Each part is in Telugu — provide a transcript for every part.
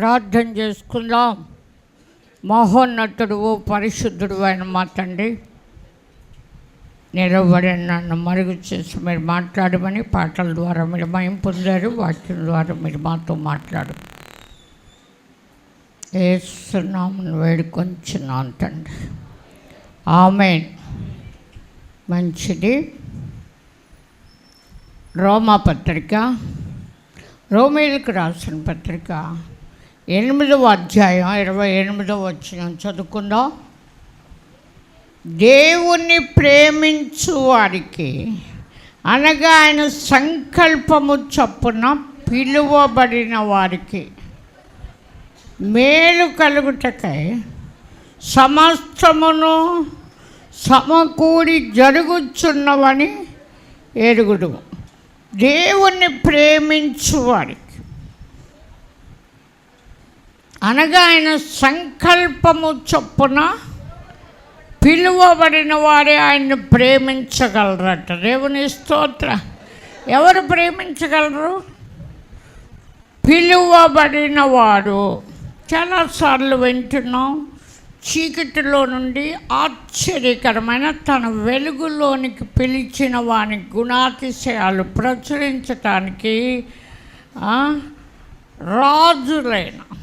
ప్రార్థన చేసుకుందాం. మహోన్నతుడు పరిశుద్ధుడు అయిన మా తండ్రి. నిలబడి నన్ను మరుగు చేసి మీరు మాట్లాడమని పాటల ద్వారా మీరు మయం పొందారు వాక్యం ద్వారా మీరు మాతో మాట్లాడు. వేస్తున్నామని వేడుకొంచున్నాను తండ్రి. ఆమె మంచిది. రోమా పత్రిక రోమేలకు రాసిన పత్రిక. ఎనిమిదవ అధ్యాయం ఇరవై ఎనిమిదవ వచ్చిన చదువుకుందాం. దేవుణ్ణి ప్రేమించు వారికి అనగా ఆయన సంకల్పము చొప్పున పిలువబడిన వారికి మేలు కలుగుటకై సమస్తమును సమకూడి జరుగుచున్నవని ఎరుగుడు దేవుణ్ణి ప్రేమించు వారికి అనగా ఆయన సంకల్పము చొప్పున పిలువబడిన వారే ఆయన్ని ప్రేమించగలరట. దేవుని స్తోత్ర. ఎవరు ప్రేమించగలరు? పిలువబడిన వారు చాలాసార్లు వింటున్నాం చీకటిలో నుండి ఆశ్చర్యకరమైన తన వెలుగులోనికి పిలిచిన వాని గుణాతిశయాలు ప్రచురించటానికి రాజులైన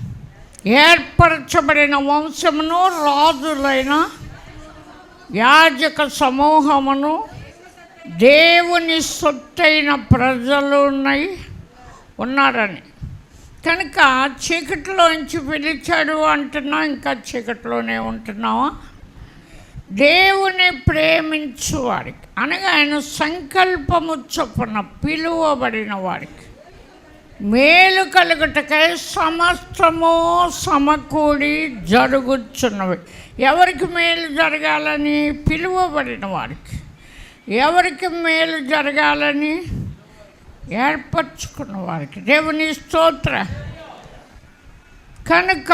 ఏర్పరచబడిన వంశమును రాజులైన యాజక సమూహమును దేవుని సొత్తైన ఉన్నాయి ఉన్నారని. కనుక చీకటిలోంచి పిలిచాడు అంటున్నా ఇంకా చీకటిలోనే ఉంటున్నావా? దేవుని ప్రేమించు వారికి అనగా ఆయన సంకల్పము చొప్పున పిలువబడిన వారికి మేలు కలుగుటకై సమస్తము సమకూడి జరుగుచున్నవి. ఎవరికి మేలు జరగాలని పిలువబడిన వారికి ఎవరికి మేలు జరగాలని ఏర్పరచుకున్న వారికి. దేవుని స్తోత్ర. కనుక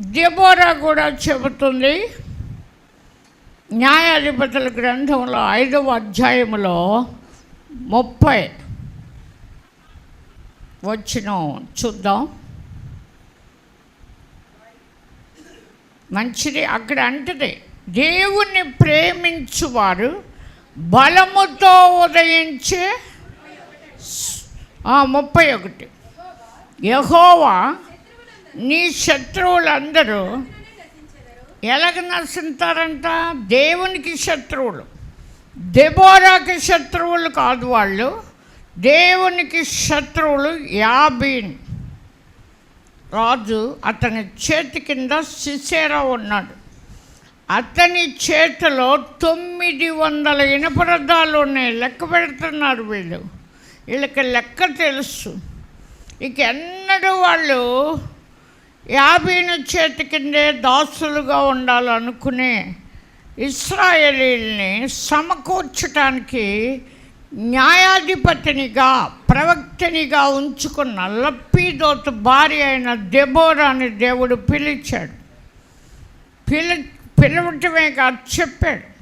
దెబోరా కూడా చెబుతుంది. న్యాయాధిపతుల గ్రంథంలో ఐదవ అధ్యాయంలో ముప్పై. వచ్చిన చూద్దాం. మంచిది అక్కడ అంటది. దేవుణ్ణి ప్రేమించువారు బలముతో ఉదయించే ముప్పై ఒకటి. యహోవా నీ శత్రువులందరూ ఎలాగ నశింతారంట దేవునికి శత్రువులు. దెబోరాకి శత్రువులు కాదు వాళ్ళు. దేవునికి శత్రువులు యాబీన్. రాజు అతని చేతి కింద సిసేరా ఉన్నాడు. అతని చేతిలో తొమ్మిది వందల ఇనపరదాలు ఉన్నాయి. లెక్క పెడుతున్నారు వీళ్ళు. వీళ్ళకి లెక్క తెలుసు. ఇక ఎన్నడూ వాళ్ళు యాభైన చేతి కిందే దాసులుగా ఉండాలనుకునే ఇస్రాయేలీల్ని సమకూర్చటానికి న్యాయాధిపతినిగా ప్రవక్తనిగా ఉంచుకున్న లప్పీదోతు భార్య అయిన దెబోరాని దేవుడు పిలిచాడు. పిలి పిలవటమే కాదు చెప్పాడు.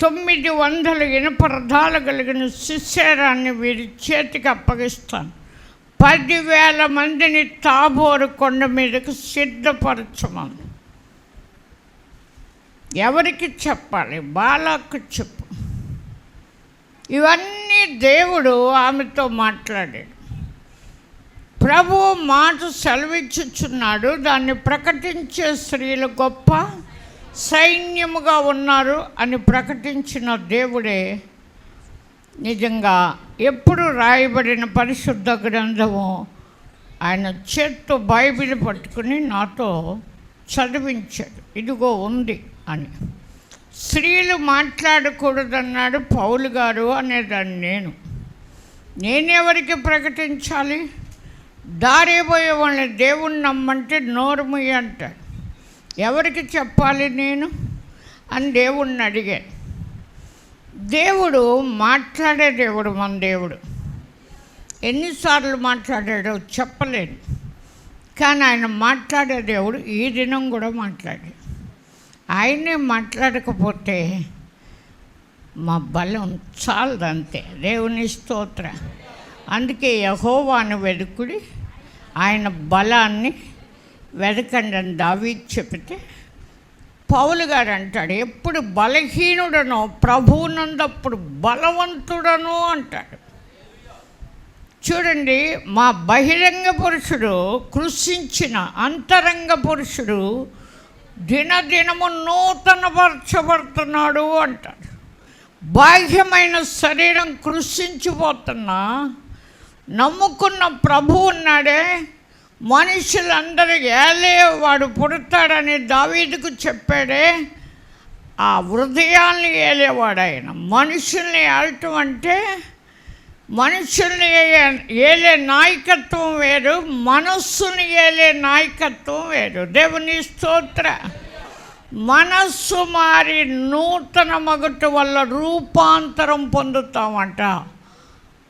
తొమ్మిది వందల ఇనుప రథాలు కలిగిన శిశేరాన్ని వీరి చేతికి అప్పగిస్తాను. పదివేల మందిని తాబోరు కొండ మీదకు సిద్ధపరచమని. ఎవరికి చెప్పాలి? బాలాకు చెప్పు. ఇవన్నీ దేవుడు ఆమెతో మాట్లాడాడు. ప్రభు మాట సెలవిచ్చుచున్నాడు. దాన్ని ప్రకటించే స్త్రీలు గొప్ప సైన్యముగా ఉన్నారు అని ప్రకటించిన దేవుడే నిజంగా ఎప్పుడు రాయబడిన పరిశుద్ధ గ్రంథము ఆయన చేత్తో బైబిల్ పట్టుకుని నాతో చదివించాడు. ఇదిగో ఉంది. అని. స్త్రీలు మాట్లాడకూడదన్నాడు పౌలు గారు అనేదాన్ని నేను. నేనెవరికి ప్రకటించాలి? దారిపోయే వాళ్ళని దేవుణ్ణి నమ్మంటే నోరుమి అంటాడు ఎవరికి చెప్పాలి నేను? అని దేవుణ్ణి అడిగాను దేవుడు మాట్లాడే దేవుడు మన దేవుడు. ఎన్నిసార్లు మాట్లాడాడో చెప్పలేను. కానీ ఆయన మాట్లాడే దేవుడు ఈ దినం కూడా మాట్లాడాడు. ఆయనే మాట్లాడకపోతే మా బలం చాలదంతే. దేవుని స్తోత్ర. అందుకే యహోవాను వెదుకుడి ఆయన బలాన్ని వెదకండి అని దావి చెబితే పౌలు గారు అంటాడు ఎప్పుడు బలహీనుడనో ప్రభువునందప్పుడు బలవంతుడను అంటాడు. చూడండి మా బహిరంగ పురుషుడు కృషించిన అంతరంగ పురుషుడు దినదినము నూతనపరచబడుతున్నాడు అంటాడు. బాహ్యమైన శరీరం కృషించిపోతున్నా నమ్ముకున్న ప్రభు ఉన్నాడే మనుషులందరూ ఏలే వాడు పుడతాడని దావీదుకు చెప్పాడే ఆ హృదయాల్ని ఏలేవాడు ఆయన మనుషుల్ని ఏలటం అంటే మనుషుల్ని ఏలే నాయకత్వం వేరు మనస్సుని ఏలే నాయకత్వం వేరు. దేవుని స్తోత్ర. మనస్సు మారి నూతన మగుట వల్ల రూపాంతరం పొందుతామంట.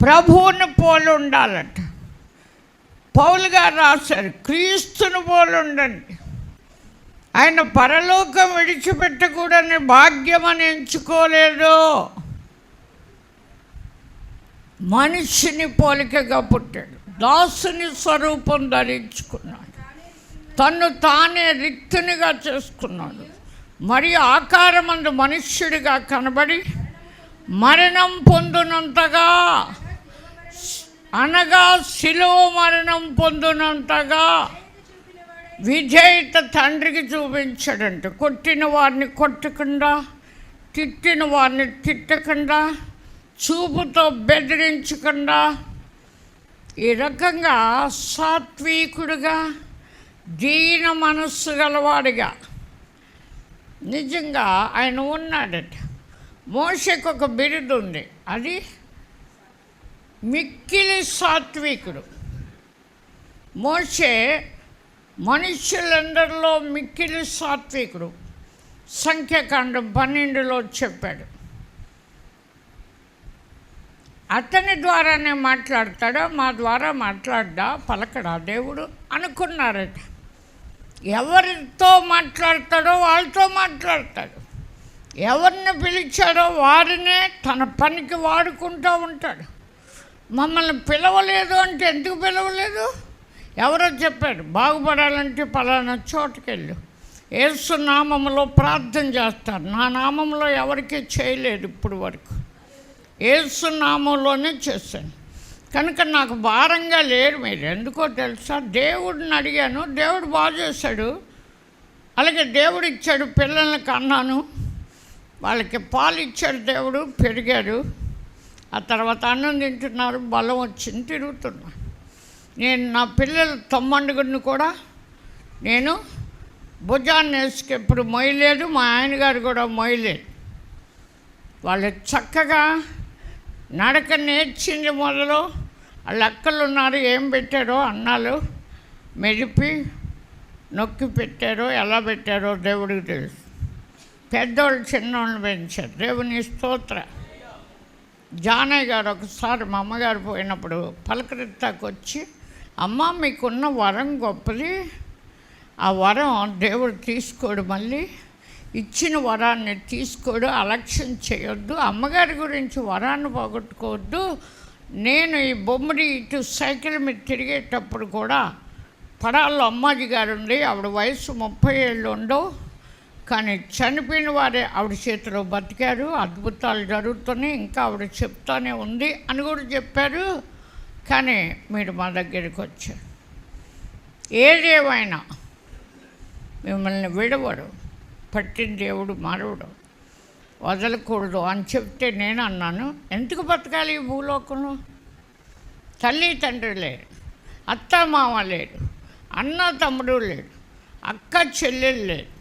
ప్రభువుని పోలి ఉండాలంట. పౌలు గారు రాశారు క్రీస్తుని పోలి ఉండండి. ఆయన పరలోకం విడిచిపెట్టకూడని భాగ్యం అని ఎంచుకోలేదు. మనిషిని పోలికగా పుట్టాడు. దాసుని స్వరూపం ధరించుకున్నాడు. తన్ను తానే రిక్తునిగా చేసుకున్నాడు. మరి ఆకారమందు మనుష్యుడిగా కనబడి మరణం పొందునంతగా అనగా శిలువ మరణం పొందునంతగా విజేత తండ్రికి చూపించాడంట. కొట్టిన వారిని కొట్టకుండా తిట్టిన వారిని తిట్టకుండా చూపుతో బెదిరించకుండా ఈ రకంగా సాత్వికుడుగా దీన మనస్సు గలవాడిగా నిజంగా ఆయన ఉన్నాడట. మోషకు ఒక బిరుదు ఉంది. అది మిక్కిలి సాత్వికుడు. మోషే మనుషులందరిలో మిక్కిలి సాత్వికుడు. సంఖ్యాకాండం పన్నెండులో చెప్పాడు. అతని ద్వారానే మాట్లాడతాడా? మా ద్వారా మాట్లాడ్డా? పలకడా దేవుడు? అనుకున్నారట. ఎవరితో మాట్లాడతాడో వాళ్ళతో మాట్లాడతాడు. ఎవరిని పిలిచాడో వారినే తన పనికి వాడుకుంటూ ఉంటాడు. మమ్మల్ని పిలవలేదు అంటే ఎందుకు పిలవలేదు? ఎవరో చెప్పాడు బాగుపడాలంటే పలానా చోటుకెళ్ళు. ఏసు నామములో ప్రార్థన చేస్తారు. నా నామంలో ఎవరికీ చేయలేదు ఇప్పుడు వరకు. ఏసు నామంలోనే చేశాను. కనుక నాకు భారంగా లేరు మీరు. ఎందుకో తెలుసా? దేవుడిని అడిగాను. దేవుడు బాగు చేశాడు. అలాగే దేవుడు ఇచ్చాడు పిల్లల్ని కన్నాను. వాళ్ళకి పాలు ఇచ్చాడు దేవుడు పెరిగారు ఆ తర్వాత అన్నం తింటున్నారు బలం వచ్చింది తిరుగుతున్నా. నేను నా పిల్లలు తమ్మండుగుడిని కూడా నేను భుజాన్ని వేసుకు ఎప్పుడు మొయ్యలేదు. మా ఆయన గారు కూడా మొయ్యలేదు. వాళ్ళు చక్కగా నడక నేర్చింది మొదలు. వాళ్ళ అక్కలు ఉన్నారు ఏం పెట్టారో అన్నాలు మెరిపి నొక్కి పెట్టారో ఎలా పెట్టారో దేవుడికి తెలుసు. పెద్దోళ్ళు చిన్నోళ్ళు పెంచారు. దేవుని స్తోత్ర. జానయ్య గారు ఒకసారి మా అమ్మగారు పోయినప్పుడు పలకరిత్తాకు వచ్చి అమ్మ మీకున్న వరం గొప్పది. ఆ వరం దేవుడు తీసుకోడు మళ్ళీ. ఇచ్చిన వరాన్ని తీసుకోడు అలక్ష్యం చేయొద్దు అమ్మగారి గురించి వరాన్ని పోగొట్టుకోవద్దు. నేను ఈ బొమ్మడి ఇటు సైకిల్ మీద తిరిగేటప్పుడు కూడా పడాల్లో అమ్మాజీ గారు ఉంది ఆవిడ వయసు ముప్పై ఏళ్ళు ఉండవు కానీ చనిపోయిన వారే ఆవిడ చేతిలో బతికారు అద్భుతాలు జరుగుతున్నాయి ఇంకా ఆవిడ చెప్తానే ఉంది అని కూడా చెప్పారు. కానీ మీరు మా దగ్గరికి వచ్చారు. ఏదేమైనా మిమ్మల్ని విడవరు. పట్టిన దేవుడు మానవుడు వదలకూడదు అని చెప్తే నేను అన్నాను ఎందుకు బతకాలి ఈ భూలోకంలో? తల్లి తండ్రి లేరు అత్త మామ లేడు అన్న తమ్ముడు లేడు అక్క చెల్లెలు లేడు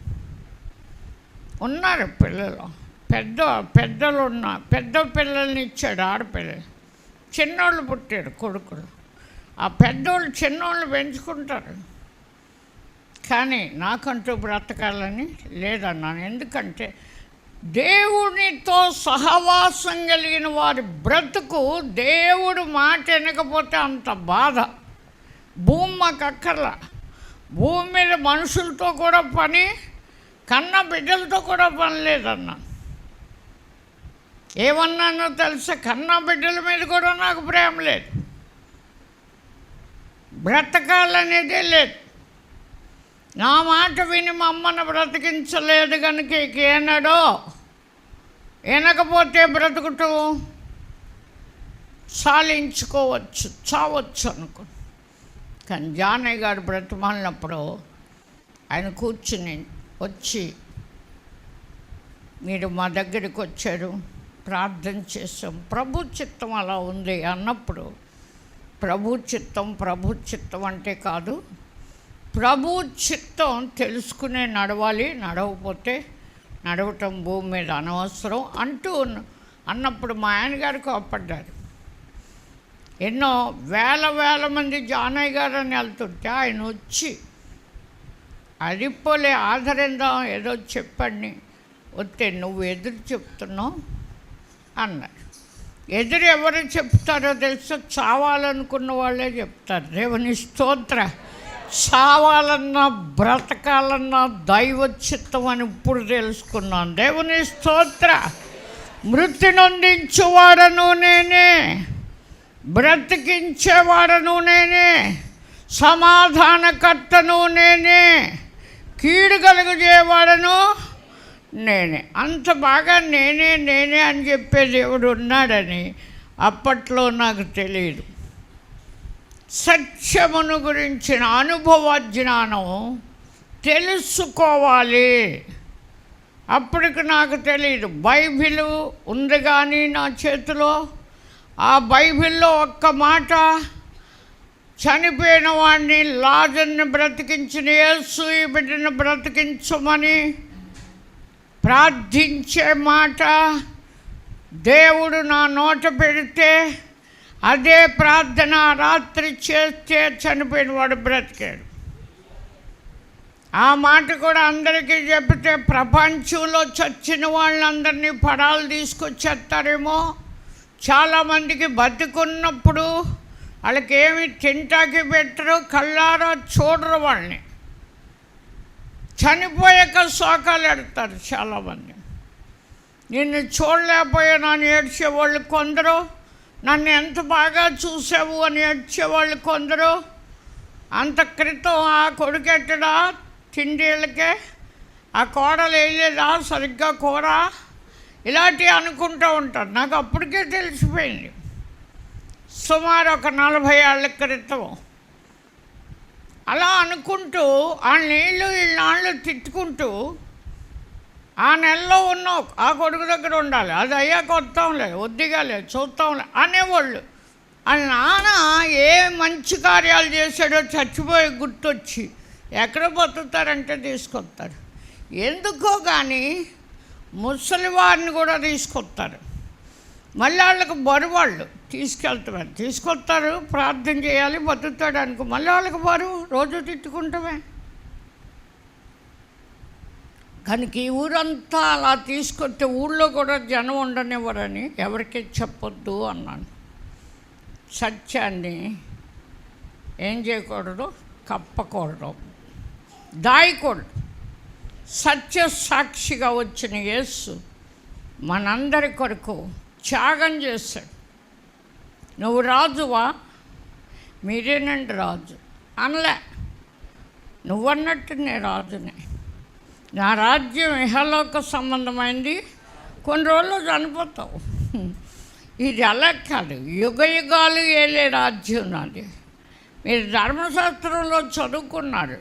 ఉన్నారు పిల్లలు. పెద్ద పెద్దలు ఉన్న పెద్ద పిల్లల్ని ఇచ్చాడు ఆడపిల్లలు చిన్నోళ్ళు పుట్టాడు కొడుకులు. ఆ పెద్దోళ్ళు చిన్నోళ్ళు పెంచుకుంటారు. కానీ నాకంటూ బ్రతకాలని లేదన్నాను ఎందుకంటే దేవునితో సహవాసం కలిగిన వారి బ్రతుకు దేవుడు మాట వినకపోతే అంత బాధ. భూమి మాకు అక్కర్లా. భూమి మీద మనుషులతో కూడా పని కన్న బిడ్డలతో కూడా పని లేదన్నాను ఏమన్నానో తెలుసా? కన్న బిడ్డల మీద కూడా నాకు ప్రేమ లేదు. బ్రతకాలనేదే లేదు. నా మాట విని మమ్మను బ్రతికించలేదు కనుక ఇక వినకపోతే బ్రతుకుతూ సాలించుకోవచ్చు చావచ్చు అనుకో. కానీ జానయ్య గారు బ్రతిమాలినప్పుడు ఆయన కూర్చుని వచ్చి మీరు మా దగ్గరికి వచ్చారు ప్రార్థన చేసాం ప్రభు చిత్తం అలా ఉంది అన్నప్పుడు ప్రభు చిత్తం ప్రభు చిత్తం అంటే కాదు ప్రభు చిత్తం తెలుసుకునే నడవాలి నడవకపోతే నడవటం భూమి మీద అనవసరం అంటూ అన్నప్పుడు మా ఆయనగారు కోపడ్డారు ఎన్నో వేల వేల మంది జానయ్య గారు అని వెళ్తుంటే ఆయన వచ్చి అరిపోలే ఆదరిందాం ఏదో చెప్పండి వస్తే నువ్వు ఎదురు చెప్తున్నావు అన్నారు. ఎదురు ఎవరు చెప్తారో తెలుసు? చావాలనుకున్న వాళ్ళే చెప్తారు. దేవుని స్తోత్ర చావాలన్నా బ్రతకాలన్నా దైవ చిత్తం అని ఇప్పుడు తెలుసుకున్నాను. దేవుని స్తోత్ర. మృతి నొందించువాడను నేనే. బ్రతికించేవాడను నేనే. సమాధానకర్తను నేనే. కీడు కలుగజేవాడను నేనే. అంత బాగా నేనే నేనే అని చెప్పే దేవుడు ఉన్నాడని అప్పట్లో నాకు తెలియదు. సత్యమును గురించిన అనుభవ జ్ఞానం తెలుసుకోవాలి. అప్పటికి నాకు తెలియదు బైబిల్ ఉంది కానీ నా చేతిలో. ఆ బైబిల్లో ఒక్క మాట చనిపోయిన వాడిని లాజర్ని బ్రతికించిన యేసు బిడ్డను బ్రతికించమని ప్రార్థించే మాట దేవుడు నా నోట పెడితే అదే ప్రార్థన రాత్రి చేస్తే చనిపోయిన వాడు బ్రతికాడు. ఆ మాట కూడా అందరికీ చెప్తే ప్రపంచంలో చచ్చిన వాళ్ళందరినీ పడాలు తీసుకొచ్చేస్తారేమో. చాలామందికి బతుకున్నప్పుడు వాళ్ళకి ఏమి తింటాకి పెట్టరు కళ్ళారా చూడరు వాళ్ళని. చనిపోయాక శోకాలు ఎడతారు చాలామంది నిన్ను చూడలేకపోయాను అని ఏడ్చేవాళ్ళు కొందరు. నన్ను ఎంత బాగా చూసావు అని ఏడ్చేవాళ్ళు కొందరు. అంత క్రితం ఆ కొడుకెట్టడా? తిండీళ్ళకే? ఆ కోడలు వేయలేదా? సరిగ్గా కూర? ఇలాంటివి అనుకుంటూ ఉంటారు నాకు అప్పటికే తెలిసిపోయింది. సుమారు ఒక నలభై ఏళ్ళ క్రితం. అలా అనుకుంటూ ఆ నీళ్ళు ఈ నాళ్ళు తిట్టుకుంటూ ఆ నెలలో ఉన్న ఆ కొడుకు దగ్గర ఉండాలి. అది అయ్యాక వస్తాంలే వద్దిగాలే చూస్తాంలే అనేవాళ్ళు. ఆ నాన్న ఏ మంచి కార్యాలు చేశాడో చచ్చిపోయి గుర్తొచ్చి ఎక్కడ బతుకుతారంటే తీసుకొస్తారు. ఎందుకో కానీ ముసలి వారిని కూడా తీసుకొస్తారు. మళ్ళీ వాళ్ళకి బరువు వాళ్ళు తీసుకెళ్తామని తీసుకొస్తారు ప్రార్థన చేయాలి బతుకుతాడు అనుకో. మళ్ళీ వాళ్ళకి బరువు రోజు తిట్టుకుంటామే. కనుక ఈ ఊరంతా అలా తీసుకొస్తే ఊళ్ళో కూడా జనం ఉండనివ్వరని ఎవరికి చెప్పొద్దు అన్నాను. సత్యాన్ని ఏం చేయకూడదు కప్పకూడదు. దాయకూడదు సత్య సాక్షిగా వచ్చిన యేసు మనందరి కొరకు త్యాగం చేశాడు. నువ్వు రాజువా? మీరేనండి రాజు. అనలే. నువ్వన్నట్టు నేను రాజునే. నా రాజ్యం ఇహలోక సంబంధమైంది. కొన్ని రోజులు చనిపోతావు. ఇది అలా కాదు. యుగ యుగాలు ఏలే రాజ్యం నాది. మీరు ధర్మశాస్త్రంలో చదువుకున్నారు.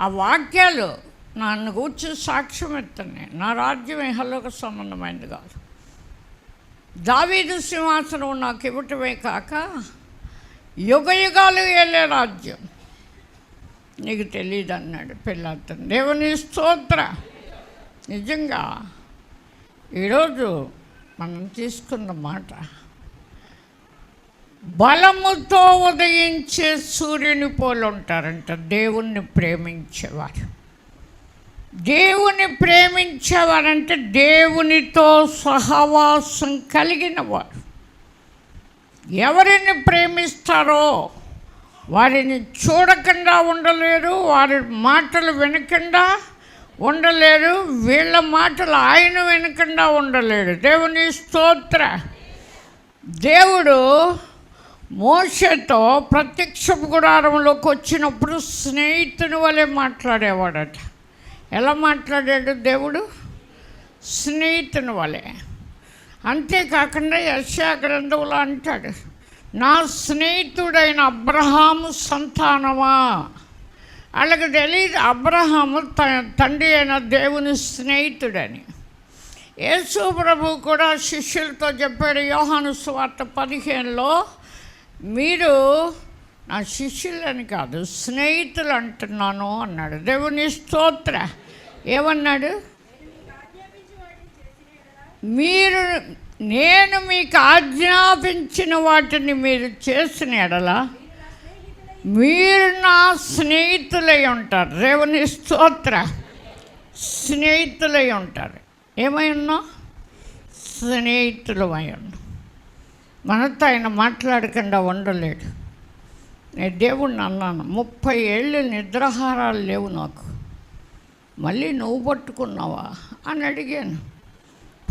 ఆ వాక్యాలు నన్ను కూర్చొని సాక్ష్యం ఎత్తున్నాయి నా రాజ్యం ఇహలోక సంబంధమైంది కాదు. దావీదు సింహాసనం నాకు ఇవ్వటమే కాక యుగ యుగాలు ఏలే రాజ్యం. నీకు తెలియదు అన్నాడు పిల్లతను దేవుని స్తోత్ర. నిజంగా ఈరోజు మనం తీసుకున్న మాట బలముతో ఉదయించే సూర్యుని పోలు ఉంటారంట దేవుణ్ణి ప్రేమించేవారు. దేవుని ప్రేమించేవారంటే దేవునితో సహవాసం కలిగిన వారు ఎవరిని ప్రేమిస్తారో వారిని చూడకుండా ఉండలేరు వారి మాటలు వినకుండా ఉండలేరు వీళ్ళ మాటలు ఆయన వినకుండా ఉండలేడు. దేవుని స్తోత్ర. దేవుడు మోసతో ప్రత్యక్ష గుడారంలోకి వచ్చినప్పుడు స్నేహితుని వలె మాట్లాడేవాడట. ఎలా మాట్లాడాడు దేవుడు? స్నేహితుని వలె. అంతేకాకుండా యశా గ్రంథంలో అంటాడు నా స్నేహితుడైన అబ్రహాము సంతానమా? వాళ్ళకి తెలియదు అబ్రహాము త- తండ్రి అయిన దేవుని స్నేహితుడని. యేసు ప్రభు కూడా శిష్యులతో చెప్పాడు యోహాను స్వార్థ పదిహేనులో మీరు నా శిష్యులని కాదు స్నేహితులు అంటున్నాను అన్నాడు. దేవుని స్తోత్ర ఏమన్నాడు? మీరు నేను మీకు ఆజ్ఞాపించిన వాటిని మీరు చేసిన ఎడల మీరు నా స్నేహితులై ఉంటారు. రేవని స్తోత్ర. స్నేహితులై ఉంటారు. ఏమై ఉన్నా? స్నేహితులమై ఉన్నాం. మనతో ఆయన మాట్లాడకుండా ఉండలేడు. నేను దేవుణ్ణి అన్నాను ముప్పై ఏళ్ళు నిద్రాహారాలు లేవు నాకు. మళ్ళీ నువ్వు పట్టుకున్నావా? అని అడిగాను.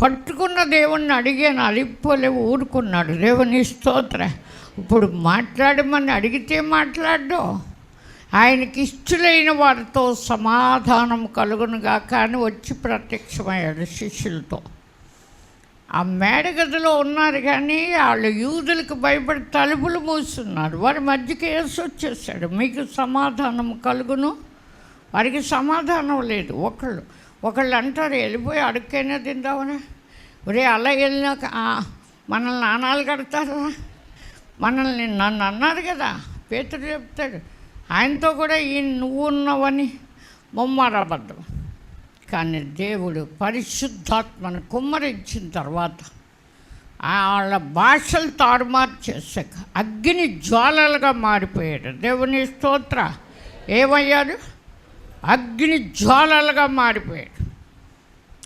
పట్టుకున్న దేవుణ్ణి అడిగాను అలిపోలేవు ఊరుకున్నాడు. దేవుని స్తోత్ర ఇప్పుడు మాట్లాడమని అడిగితే మాట్లాడు ఆయనకి ఇష్టలైన వారితో సమాధానం కలుగునుగా కానీ వచ్చి ప్రత్యక్షమయ్యాడు శిష్యులతో. ఆ మేడగదిలో ఉన్నారు కానీ వాళ్ళు యూదులకు భయపడి తలుపులు మూస్తున్నారు వారి మధ్యకి వేసి వచ్చేసాడు. మీకు సమాధానం కలుగును? వారికి సమాధానం లేదు. ఒకళ్ళు ఒకళ్ళు అంటారు వెళ్ళిపోయి అడుక్కైనా తిందామని. ఒరే అలా వెళ్ళినాక మనల్ని నాణాలు కడతారా? మనల్ని నన్ను అన్నారు కదా పేతుడు చెప్తాడు. ఆయనతో కూడా ఈ నువ్వు ఉన్నావని ముమ్మారబద్ధం కానీ దేవుడు పరిశుద్ధాత్మను కుమ్మరించిన తర్వాత వాళ్ళ భాషలు తారుమారు చేశాక అగ్ని జ్వాలలుగా మారిపోయాడు. దేవుని స్తోత్ర. ఏమయ్యాడు అగ్ని జ్వాలలుగా మారిపోయాడు.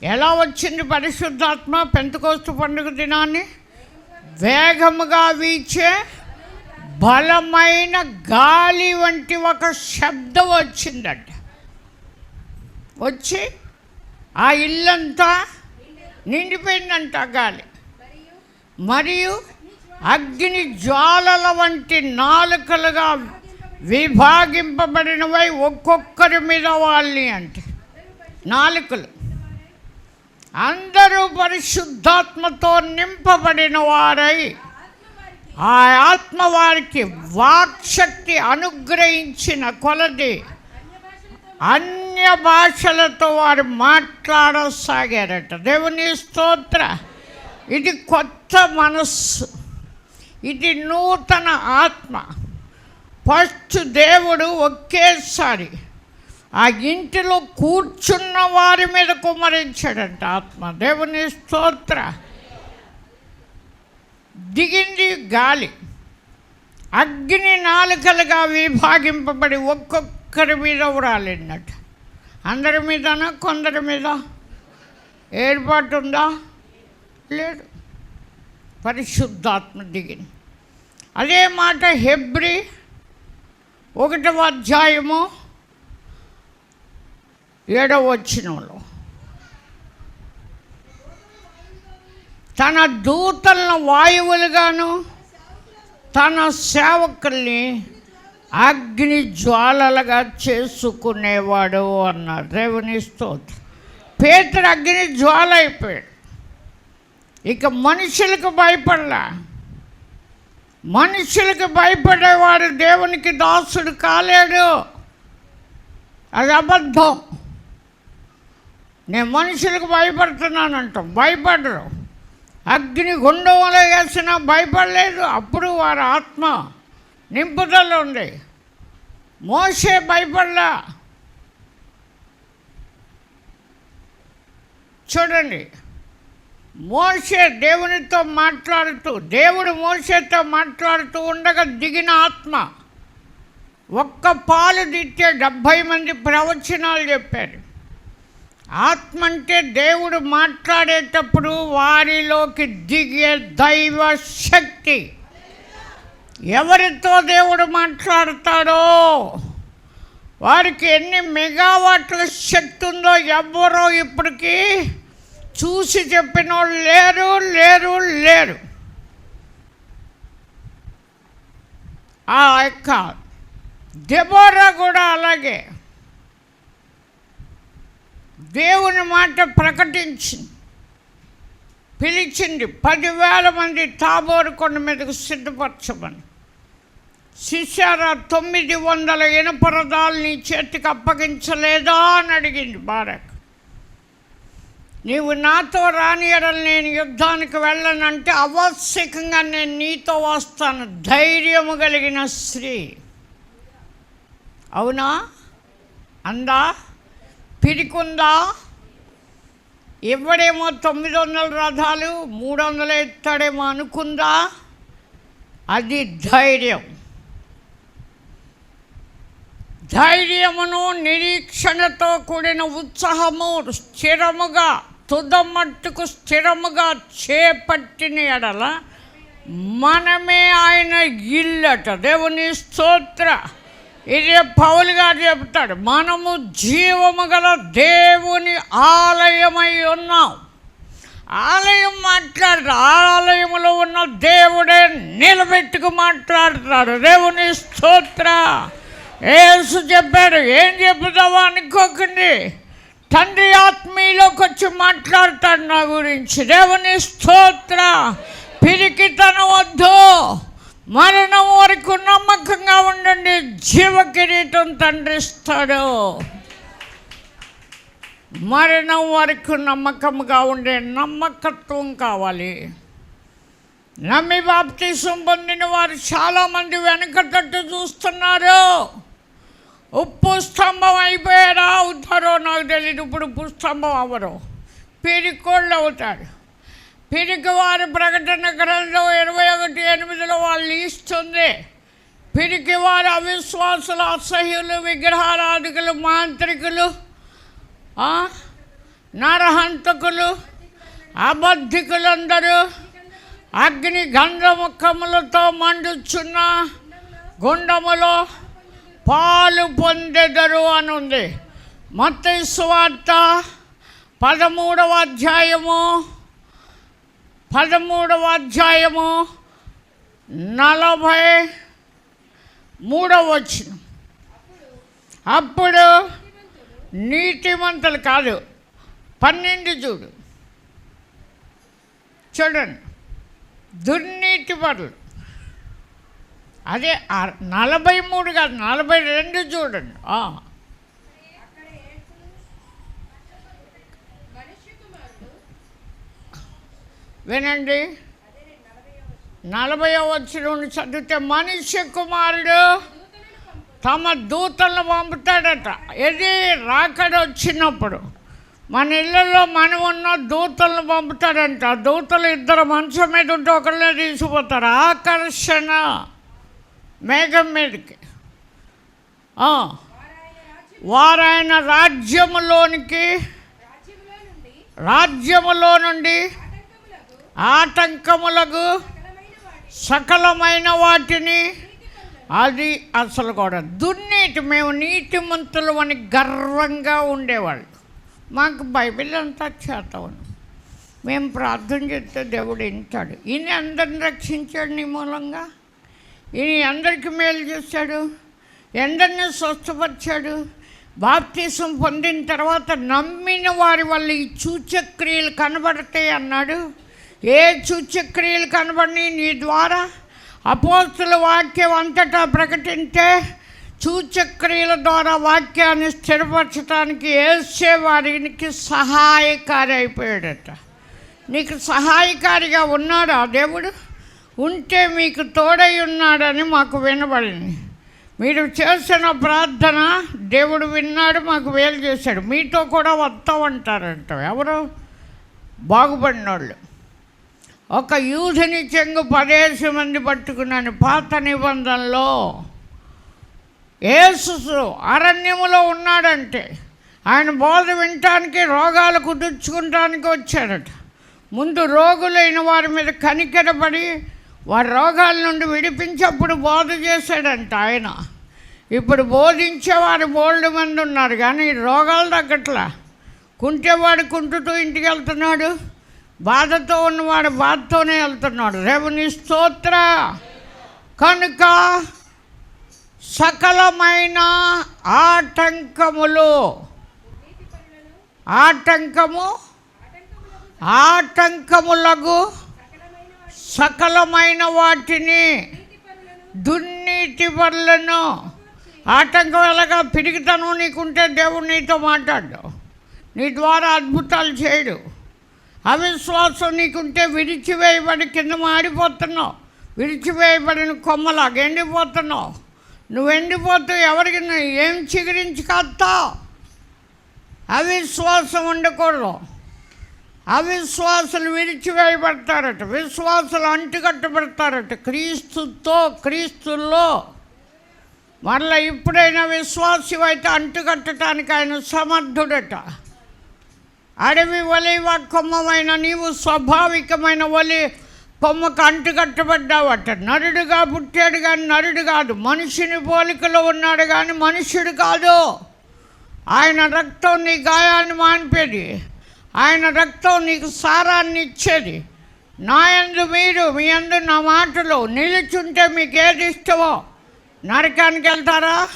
ఎలా వచ్చింది పరిశుద్ధాత్మ పెంతకోస్తు పండుగ దినాన్ని? వేగముగా వీచే బలమైన గాలి వంటి ఒక శబ్దం వచ్చిందంట. వచ్చి ఆ ఇల్లంతా నిండిపోయిందంట గాలి. మరియు అగ్ని జ్వాలల వంటి నాలుకలుగా విభాగింపబడినవై ఒక్కొక్కరి మీద వాళ్ళని అంటే నాలుకలు. అందరూ పరిశుద్ధాత్మతో నింపబడిన వారై ఆ ఆత్మ వారికి వాక్శక్తి అనుగ్రహించిన కొలది. అన్య భాషలతో వారు మాట్లాడసాగారట. దేవుని స్తోత్ర. ఇది కొత్త మనస్సు. ఇది నూతన ఆత్మ. ఫస్ట్ దేవుడు ఒకేసారి ఆ ఇంటిలో కూర్చున్న వారి మీద కుమరించాడంట ఆత్మ. దేవుని స్తోత్ర. దిగింది గాలి. అగ్ని నాలుకలుగా విభాగింపబడి ఒక్కొక్కరి మీద రాలినట్ట అందరి మీదనా కొందరి మీద? ఏర్పాటు ఉందా? లేదు. పరిశుద్ధాత్మ దిగింది. అదే మాట హెబ్రి ఒకటవ అధ్యాయము ఏడవ వచ్చినంలో తన దూతలను వాయువులుగాను తన సేవకుల్ని అగ్ని జ్వాలలుగా చేసుకునేవాడు అన్నాడు. దేవుని స్తోత్రం. పేతుడు అగ్ని జ్వాల అయిపోయాడు ఇక మనుషులకు భయపడలా. మనుషులకు భయపడేవాడు దేవునికి దాసుడు కాలేడు. అది అబద్ధం. నేను మనుషులకు భయపడుతున్నాను అంటాం భయపడరు. అగ్ని గుండంలో వేసినా భయపడలేదు. అప్పుడు వారి ఆత్మ నింపుదల ఉంది. మోసే భయపడలా. చూడండి. మోసే దేవునితో మాట్లాడుతూ దేవుడు మోసేతో మాట్లాడుతూ ఉండగా దిగిన ఆత్మ ఒక్క పాలు దిట్టే డెబ్భై మంది ప్రవచనాలు చెప్పారు. ఆత్మ అంటే దేవుడు మాట్లాడేటప్పుడు వారిలోకి దిగే దైవ శక్తి. ఎవరితో దేవుడు మాట్లాడతాడో? వారికి ఎన్ని మెగావాట్ల శక్తి ఉందో ఎవ్వరో ఇప్పటికీ చూసి చెప్పిన లేరు లేరు లేరు. ఆ యొక్క దెబోరా కూడా అలాగే. దేవుని మాట ప్రకటించింది పిలిచింది పదివేల మంది తాబోరు కొండ మీదకు సిద్ధపరచమని. శిష్యారా తొమ్మిది వందల ఇనపరదాలు నీ చేతికి అప్పగించలేదా అని అడిగింది బారక్. నీవు నాతో రానియడం నేను యుద్ధానికి వెళ్ళనంటే ఆవశ్యకంగా నేను నీతో వస్తాను. ధైర్యము కలిగిన స్త్రీ. అవునా? అందా? పిరికుందా ఇవ్వడేమో తొమ్మిది వందల రథాలు మూడు వందలు ఎత్తాడేమో అనుకుందా? అది ధైర్యం. ధైర్యమును నిరీక్షణతో కూడిన ఉత్సాహము స్థిరముగా తుదమట్టుకు స్థిరముగా చేపట్టిన ఎడల మనమే ఆయన ఇల్లట. దేవుని స్తోత్ర. ఇది పౌలు గారు చెప్తాడు మనము జీవము గల దేవుని ఆలయమై ఉన్నాం. ఆలయం మాట్లాడరు? ఆలయంలో ఉన్న దేవుడే నిలబెట్టుకు మాట్లాడతాడు. దేవుని స్తోత్ర. ఏసు చెప్పాడు ఏం చెప్పుదావా అనుకోకండి. తండ్రి ఆత్మీయులోకి వచ్చి మాట్లాడతాడు నా గురించి. దేవుని స్తోత్ర. పిరికితనం వద్దు. మరణం వరకు నమ్మకంగా ఉండండి. జీవ కిరీటం తండ్రి ఇస్తాడు మరణం వరకు నమ్మకంగా ఉండే నమ్మకత్వం కావాలి. నమ్మి బాప్తీసం పొందిన వారు చాలామంది వెనకటట్టు చూస్తున్నారు. ఉప్పు స్తంభం అయిపోయారా? అవుతారో నాకు తెలియదు ఇప్పుడు ఉప్పు స్తంభం అవ్వరు. పిరికోళ్ళు అవుతారు. పిరికి వారి ప్రకటన గ్రంథం ఇరవై ఒకటి ఎనిమిదిలో వాళ్ళు ఇస్తుంది. పిరికి వారు అవిశ్వాసులు అసహ్యులు విగ్రహారాధికులు మాంత్రికులు నరహంతకులు అబద్ధికులందరూ అగ్ని గంధముఖములతో మండుచున్న గుండములో పాలు పొందెదరు అని ఉంది మత్తయి పదమూడవ అధ్యాయము పదమూడవ అధ్యాయము నలభై మూడవ వచ్చిన అప్పుడు నీతిమంతులు కాదు పన్నెండు చూడు. చూడండి. దుర్నీతి పరులు అదే నలభై మూడు కాదు నలభై రెండు చూడండి. వినండి. నలభై వచ్చిన చదివితే మనిషి కుమారుడు తమ దూతలను పంపుతాడట. ఇది రాకడ వచ్చినప్పుడు. మన ఇళ్ళల్లో మనం ఉన్న దూతలను పంపుతాడంట. దూతలు ఇద్దరు మంచం మీద ఉంటే ఒకళ్ళే తీసుకుపోతారు. ఆకర్షణ. మేఘం మీదకి. వారాయన రాజ్యములోనికి రాజ్యములో నుండి ఆటంకములకు సకలమైన వాటిని అది అసలు కూడా దుర్నీతి మేము నీతిమంతులు అని గర్వంగా ఉండేవాళ్ళు. మాకు బైబిల్ అంతా చేతవను. మేము ప్రార్థన చేస్తే దేవుడు వింటాడు ఈయన అందరిని రక్షించాడు నీ మూలంగా? ఈయన అందరికీ మేలు చేశాడు ఎందరిని స్వస్థపరిచాడు బాప్తీసం పొందిన తర్వాత నమ్మిన వారి వల్ల ఈ సూచక్రియలు కనబడతాయి అన్నాడు. ఏ సూచక్రియలు కనబడి నీ ద్వారా? అపోస్తుల వాక్యం అంతటా ప్రకటించే సూచక్రియల ద్వారా వాక్యాన్ని స్థిరపరచడానికి ఏసే వారికి సహాయకారి అయిపోయాడట. నీకు సహాయకారిగా ఉన్నాడా దేవుడు? ఉంటే మీకు తోడై ఉన్నాడని మాకు వినబడింది. మీరు చేసిన ప్రార్థన దేవుడు విన్నాడు మాకు వేలు చేశాడు. మీతో కూడా వస్తామంటారంట. ఎవరు? బాగుపడిన వాళ్ళు ఒక యూధిని చెంగు పదేసి మంది పట్టుకున్నాను. పాత నిబంధనలో ఏసు అరణ్యములో ఉన్నాడంటే ఆయన బోధ వినటానికి రోగాలు కుదుర్చుకుంటానికి వచ్చాడట. ముందు రోగులైన వారి మీద కనికెరపడి వారి రోగాల నుండి విడిపించి అప్పుడు బోధ చేశాడంట ఆయన. ఇప్పుడు బోధించేవారు బోల్డ్ మంది ఉన్నారు కానీ రోగాలు తగ్గట్లా కుంటేవాడు కుంటుతూ ఇంటికి వెళ్తున్నాడు బాధతో ఉన్నవాడు బాధతోనే వెళ్తున్నాడు. రేవుని స్తోత్ర. కనుక సకలమైన ఆటంకములు ఆటంకము ఆటంకములకు సకలమైన వాటిని దుర్నీతి పనులను ఆటంకం ఎలాగా పిరిగితను నీకుంటే దేవుడు నీతో మాట్లాడు. నీ ద్వారా అద్భుతాలు చేయడు. అవిశ్వాసం నీకుంటే విరిచివేయబడి కింద మాడిపోతున్నావు. విరిచివేయబడిన కొమ్మలాగా ఎండిపోతున్నావు. నువ్వు ఎండిపోతూ ఎవరికి ఏం చిగురించి కత్తావు అవిశ్వాసం ఉండకూడదు. అవిశ్వాసులు విరిచివేయబడతారట విశ్వాసులు అంటుకట్టబడతారట. క్రీస్తుతో క్రీస్తుల్లో మరలా ఇప్పుడైనా విశ్వాసం అయితే అంటుకట్టడానికి ఆయన సమర్థుడట. అడవి వలివ కొమ్మమైన నీవు స్వాభావికమైన వలి కొమ్మకు అంటుకట్టబడ్డావట. నరుడుగా పుట్టాడు కానీ నరుడు కాదు మనిషిని పోలికలో ఉన్నాడు కానీ మనుషుడు కాదు. ఆయన రక్తం నీ గాయాన్ని మాన్పేది. ఆయన రక్తం నీకు సారాన్ని ఇచ్చేది. నాయందు మీరు మీ యందు నా మాటలు నిలుచుంటే మీకు ఏది ఇష్టమో నరకానికి వెళ్తారా?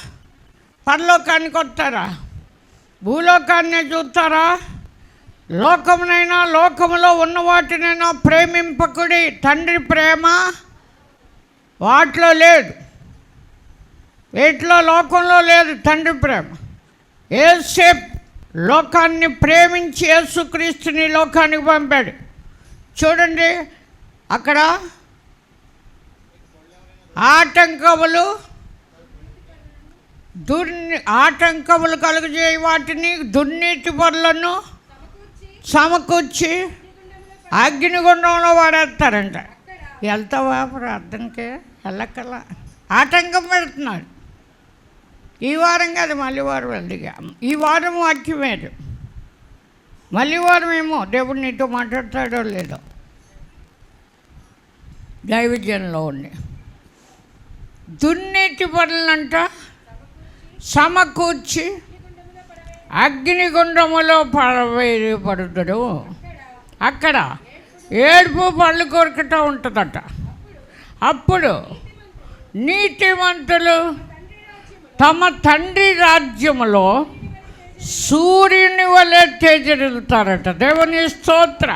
పరలోకానికి వస్తారా? భూలోకాన్ని చూస్తారా? లోకమునైనా లోకములో ఉన్న వాటినైనా ప్రేమింపకుడి తండ్రి ప్రేమ వాటిలో లేదు. వీటిలో లోకంలో లేదు తండ్రి ప్రేమ. ఏసేపు లోకాన్ని ప్రేమించి యేసుక్రీస్తుని లోకానికి పంపాడు. చూడండి అక్కడ ఆటంకములు దుర్ని ఆటంకములు కలుగజేయ వాటిని దుర్నీటి పనులను సమకూర్చి అగ్నిగుండంలో వాడేస్తారంట. వెళ్తావా? ప్రార్థనకి వెళ్ళక్కల ఆటంకం పెడుతున్నాడు. ఈ వారం కాదు మళ్ళీ వారం వెళ్ళిగా ఈ వారం వాక్యం మళ్ళీ వారం ఏమో దేవుడు నీతో మాట్లాడతాడో లేదో. దైవజనంలో ఉండి. దున్నేటి పనులంట సమకూర్చి అగ్నిగుండములో పడవేరి పడుతాడు అక్కడ ఏడుపు పళ్ళు కొరుకుతూ ఉంటుందట. అప్పుడు నీతిమంతులు తమ తండ్రి రాజ్యములో సూర్యుని వలె తేజరుగుతారట దేవుని స్తోత్ర.